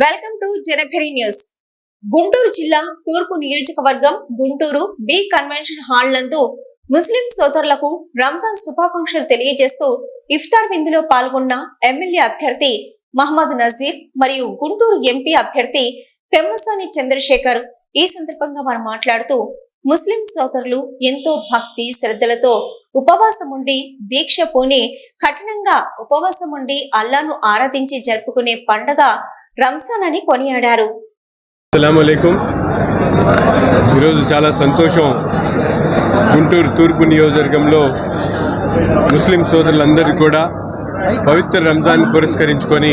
Welcome to Janabhari news. Guntur జిల్లా తూర్పు నియోజకవర్గం గుంటూరు బి కన్వెన్షన్ హాల్ నందు ముస్లిం సోదరులకు రంజాన్ శుభాకాంక్షలు తెలియజేస్తూ ఇఫ్తార్ విందులో పాల్గొన్న ఎమ్మెల్యే అభ్యర్థి మహమ్మద్ నజీర్ మరియు గుంటూరు ఎంపీ అభ్యర్థి పెమ్మసాని చంద్రశేఖర్ ఈ సందర్భంగా వారు మాట్లాడుతూ ముస్లిం సోదరులు ఎంతో భక్తి శ్రద్ధలతో ఉపవాసం ఉండి దీక్ష పూని కఠినంగా ఉపవాసం ఉండి అల్లాను ఆరాధించి జరుపుకునే పండగ రంజాన్ అని కొనియాడారు. ఈరోజు చాలా సంతోషం. గుంటూరు తూర్పు నియోజకవర్గంలో ముస్లిం సోదరులందరూ కూడా పవిత్ర రంజాన్ పురస్కరించుకొని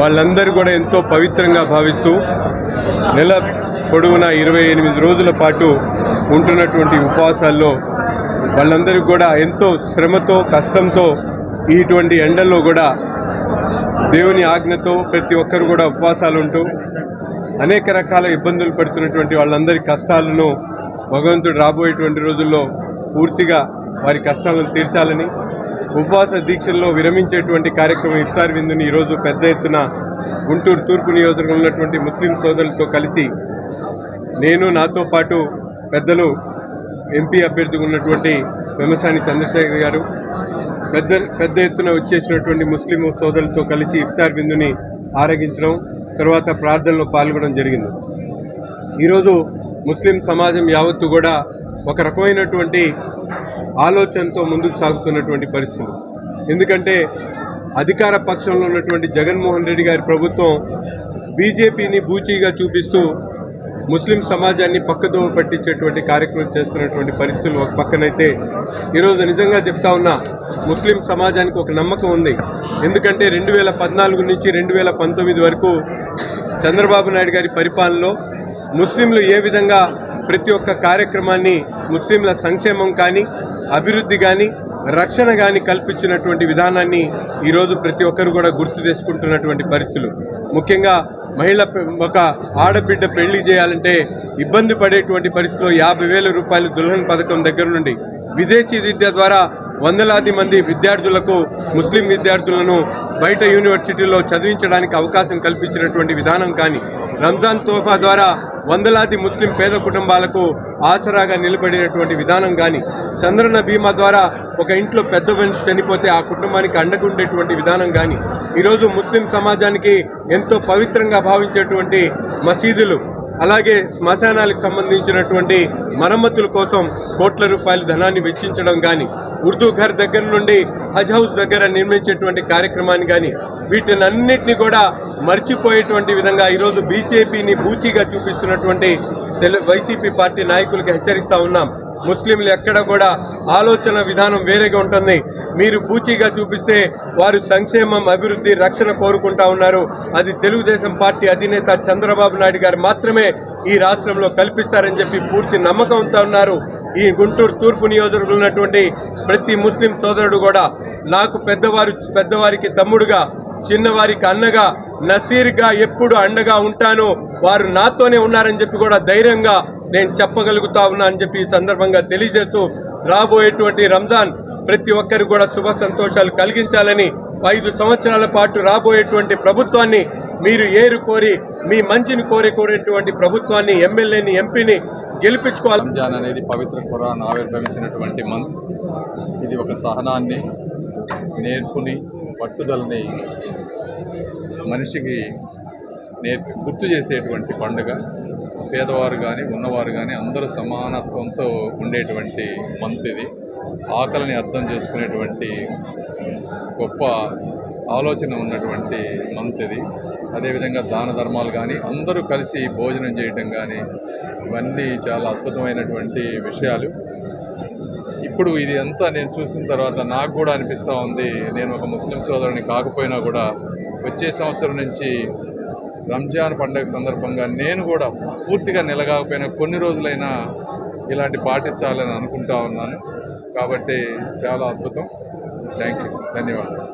వాళ్ళందరూ కూడా ఎంతో పవిత్రంగా భావిస్తూ నెల పొడవునా ఇరవై ఎనిమిది రోజుల పాటు ఉంటున్నటువంటి ఉపవాసాల్లో వాళ్ళందరికీ కూడా ఎంతో శ్రమతో కష్టంతో ఇటువంటి ఎండల్లో కూడా దేవుని ఆజ్ఞతో ప్రతి ఒక్కరు కూడా ఉపవాసాలు ఉంటూ అనేక రకాల ఇబ్బందులు పడుతున్నటువంటి వాళ్ళందరి కష్టాలను భగవంతుడు రాబోయేటువంటి రోజుల్లో పూర్తిగా వారి కష్టాలను తీర్చాలని ఉపవాస దీక్షల్లో విరమించేటువంటి కార్యక్రమం ఇఫ్తార్ విందుని ఈరోజు పెద్ద ఎత్తున గుంటూరు తూర్పు నియోజకవర్గంలో ఉన్నటువంటి ముస్లిం సోదరులతో కలిసి నేను నాతో పాటు పెద్దలు ఎంపీ అభ్యర్థిగా ఉన్నటువంటి వెమసాని చంద్రశేఖర్ గారు పెద్ద పెద్ద ఎత్తున వచ్చేసినటువంటి ముస్లిం సోదరులతో కలిసి ఇఫ్తార్ బిందుని ఆరగించడం తర్వాత ప్రార్థనలో పాల్గొనడం జరిగింది. ఈరోజు ముస్లిం సమాజం యావత్తు కూడా ఒక రకమైనటువంటి ఆలోచనతో ముందుకు సాగుతున్నటువంటి పరిస్థితులు. ఎందుకంటే అధికార పక్షంలో ఉన్నటువంటి జగన్మోహన్ రెడ్డి గారి ప్రభుత్వం బీజేపీని బూచీగా చూపిస్తూ ముస్లిం సమాజాన్ని పక్కదోవ పట్టించేటువంటి కార్యక్రమం చేస్తున్నటువంటి పరిస్థితులు ఒక పక్కనైతే ఈరోజు నిజంగా చెప్తా ఉన్నా ముస్లిం సమాజానికి ఒక నమ్మకం ఉంది. ఎందుకంటే రెండు వేల పద్నాలుగు నుంచి రెండు వేల పంతొమ్మిది వరకు చంద్రబాబు నాయుడు గారి పరిపాలనలో ముస్లింలు ఏ విధంగా ప్రతి ఒక్క కార్యక్రమాన్ని ముస్లింల సంక్షేమం కానీ అభివృద్ధి కానీ రక్షణ కానీ కల్పించినటువంటి విధానాన్ని ఈరోజు ప్రతి ఒక్కరు కూడా గుర్తు చేసుకుంటున్నటువంటి పరిస్థితులు. ముఖ్యంగా మహిళ ఒక ఆడబిడ్డ పెళ్ళి చేయాలంటే ఇబ్బంది పడేటువంటి పరిస్థితిలో యాభై వేల రూపాయలు దుల్హన్ పథకం దగ్గర నుండి విదేశీ విద్య ద్వారా వందలాది మంది విద్యార్థులకు ముస్లిం విద్యార్థులను బయట యూనివర్సిటీలో చదివించడానికి అవకాశం కల్పించినటువంటి విధానం కానీ రంజాన్ తోఫా ద్వారా వందలాది ముస్లిం పేద కుటుంబాలకు ఆసరాగా నిలబడినటువంటి విధానం కానీ చంద్రన్న బీమా ద్వారా ఒక ఇంట్లో పెద్ద మనిషి చనిపోతే ఆ కుటుంబానికి అండగుండేటువంటి విధానం కానీ ఈరోజు ముస్లిం సమాజానికి ఎంతో పవిత్రంగా భావించేటువంటి మసీదులు అలాగే శ్మశానాలకు సంబంధించినటువంటి మరమ్మతుల కోసం కోట్ల రూపాయల ధనాన్ని వెచ్చించడం కానీ ఉర్దూ ఘర్ దగ్గర నుండి హజ్ హౌస్ దగ్గర నిర్మించేటువంటి కార్యక్రమాన్ని కానీ వీటినన్నిటిని కూడా మర్చిపోయేటువంటి విధంగా ఈరోజు బీజేపీని బూచిగా చూపిస్తున్నటువంటి తెలు వైసీపీ పార్టీ నాయకులకు హెచ్చరిస్తా ఉన్నాం. ముస్లింలు ఎక్కడ కూడా ఆలోచన విధానం వేరేగా ఉంటుంది. మీరు పూచీగా చూపిస్తే వారు సంక్షేమం అభివృద్ధి రక్షణ కోరుకుంటా ఉన్నారు. అది తెలుగుదేశం పార్టీ అధినేత చంద్రబాబు నాయుడు గారు మాత్రమే ఈ రాష్ట్రంలో కల్పిస్తారని చెప్పి పూర్తి నమ్మకంతో ఉన్నారు. ఈ గుంటూరు తూర్పు నియోజకవర్గంలో ఉన్నటువంటి ప్రతి ముస్లిం సోదరుడు కూడా నాకు పెద్దవారు పెద్దవారికి తమ్ముడుగా చిన్నవారికి అన్నగా నసీర్గా ఎప్పుడు అండగా ఉంటాను వారు నాతోనే ఉన్నారని చెప్పి కూడా ధైర్యంగా నేను చెప్పగలుగుతా ఉన్నా అని చెప్పి ఈ సందర్భంగా తెలియజేస్తూ రాబోయేటువంటి రంజాన్ ప్రతి ఒక్కరికి కూడా శుభ సంతోషాలు కలిగించాలని ఐదు సంవత్సరాల పాటు రాబోయేటువంటి ప్రభుత్వాన్ని మీరు ఏరు కోరి మీ మంచిని కోరి కోరేటువంటి ప్రభుత్వాన్ని ఎమ్మెల్యేని ఎంపీని గెలిపించుకోవాలి. రంజాన్ అనేది పవిత్ర ఖురాన్ ఆవిర్భవించినటువంటి మంత్. ఇది ఒక సహనాన్ని నేర్పుని పట్టుదలని మనిషికి నేర్పి గుర్తు చేసేటువంటి పండుగ. పేదవారు కానీ ఉన్నవారు కానీ అందరూ సమానత్వంతో ఉండేటువంటి మంత్ ఇది. ఆకలిని అర్థం చేసుకునేటువంటి గొప్ప ఆలోచన ఉన్నటువంటి మంత్ ఇది. అదేవిధంగా దాన ధర్మాలు కానీ అందరూ కలిసి భోజనం చేయటం కానీ ఇవన్నీ చాలా అద్భుతమైనటువంటి విషయాలు. ఇప్పుడు ఇది అంతా నేను చూసిన తర్వాత నాకు కూడా అనిపిస్తూ ఉంది. నేను ఒక ముస్లిం సోదరుని కాకపోయినా కూడా వచ్చే సంవత్సరం నుంచి రంజాన్ పండగ సందర్భంగా నేను కూడా పూర్తిగా నిలగాకపోయినా కొన్ని రోజులైనా ఇలాంటి పాటించాలని అనుకుంటా ఉన్నాను. కాబట్టి చాలా అద్భుతం. థ్యాంక్ యూ ధన్యవాదాలు.